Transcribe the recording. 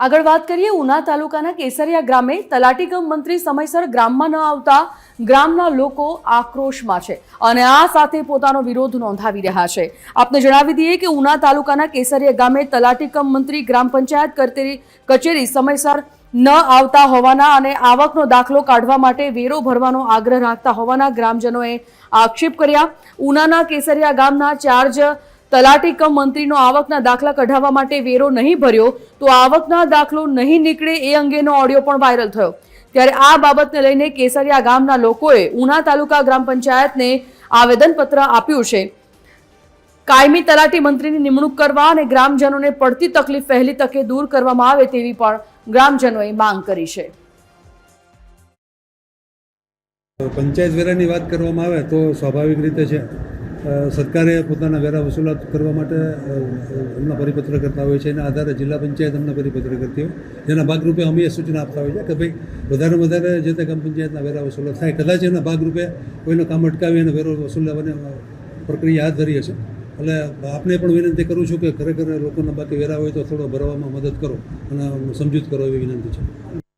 આગળ વાત કરીએ, ઉના તાલુકાના કેસરિયા ગ્રામે તલાટીકમ મંત્રી સમયસર ગ્રામમાં ન આવતા ગ્રામના લોકો આક્રોશમાં છે અને આ સાથે પોતાનો વિરોધ નોંધાવી રહ્યા છે. આપને જણાવી દઈએ કે ઉના તાલુકાના કેસરિયા ગામે તલાટીકમ મંત્રી ગ્રામ પંચાયત કચેરી સમયસર ન આવતા હોવાના અને આવકનો દાખલો કાઢવા માટે વેરો ભરવાનો આગ્રહ રાખતા હોવાના ગ્રામજનોએ આક્ષેપ કર્યા. ઉનાના કેસરિયા ગામના ચાર્જ તલાટી કમ મંત્રીનો આવકના દાખલા કઢાવવા માટે વેરો નહીં ભર્યો તો આવકના દાખલો નહીં નીકળે એ અંગેનો ઓડિયો પણ વાયરલ થયો. ત્યારે આ બાબતને લઈને કેસરિયા ગામના લોકોએ ઉના તાલુકા ગ્રામ પંચાયતને આવેદનપત્ર આપ્યું છે. કાયમી તલાટી મંત્રીની નિમણૂક કરવા અને ગ્રામજનોને પડતી તકલીફ પહેલી તકે દૂર કરવામાં આવે તેવી પણ ગ્રામજનોએ માંગ કરી છે. પંચાયત વેરાની વાત કરવામાં આવે તો સ્વાભાવિક રીતે છે. સરકારે પોતાના વેરા વસૂલાત કરવા માટે એમના પરિપત્ર કરતા હોય છે. એના આધારે જિલ્લા પંચાયત એમના પરિપત્ર કરતી હોય. જેના ભાગરૂપે અમે સૂચના આપતા હોય છે કે ભાઈ વધારે વધારે જે તે ગ્રામ પંચાયતના વેરા વસૂલાત થાય. કદાચ એના ભાગરૂપે કોઈનું કામ અટકાવી અને વેરો વસૂલ લેવાની પ્રક્રિયા હાથ ધરી હશે. એટલે આપને પણ વિનંતી કરું છું કે ખરેખર લોકોના બાકી વેરા હોય તો થોડો ભરવામાં મદદ કરો અને સમજૂત કરો એવી વિનંતી છે.